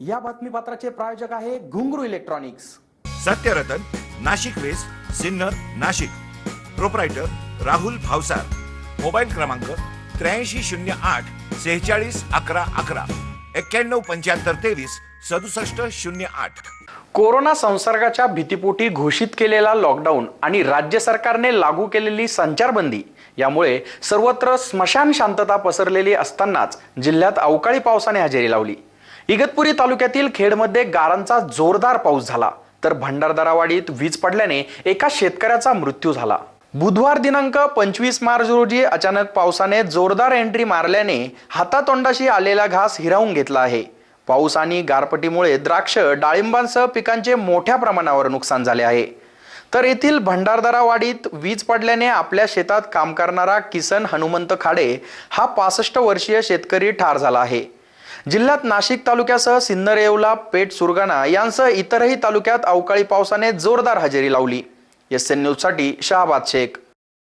या बातमीपत्राचे प्रायोजक आहे Ghungroo electronics. Satyaratan Nashik west Sinnar Nashik. Proprietor Rahul Bhavsar. Mobile क्रमांक त्र्याऐंशी शून्य आठ सेहेचाळीस अकरा अकरा. एक्क्याण्णव पंच्याहत्तर तेवीस सदुसष्ट शून्य आठ. कोरोना संसर्गाच्या भीतीपोटी घोषित केलेला लॉकडाऊन आणि राज्य सरकारने लागू केलेली संचारबंदी यामुळे सर्वत्र स्मशान शांतता पसरलेली असतानाच जिल्ह्यात अवकाळी पावसाने हजेरी लावली. इगतपुरी तालुक्यातील खेडमध्ये गारांचा जोरदार पाऊस झाला. तर भंडारदरावाडीत वीज पडल्याने एका शेतकऱ्याचा मृत्यू झाला. बुधवार दिनांक पंचवीस मार्च रोजी अचानक पावसाने जोरदार एंट्री मारल्याने हातातोंडाशी आलेला घास हिरावून घेतला आहे. पाऊस आणि गारपटीमुळे द्राक्ष डाळिंबांसह पिकांचे मोठ्या प्रमाणावर नुकसान झाले आहे. तर येथील भंडारदारावाडीत वीज पडल्याने आपल्या शेतात काम करणारा किसन हनुमंत खाडे हा पासष्ट वर्षीय शेतकरी ठार झाला आहे. जिल्ह्यात नाशिक तालुक्यासह सिन्नर येवला पेठ सुरगाणा यांसह इतरही तालुक्यात अवकाळी पावसाने जोरदार हजेरी लावली. एस एन न्यूजसाठी शहाबाद शेख.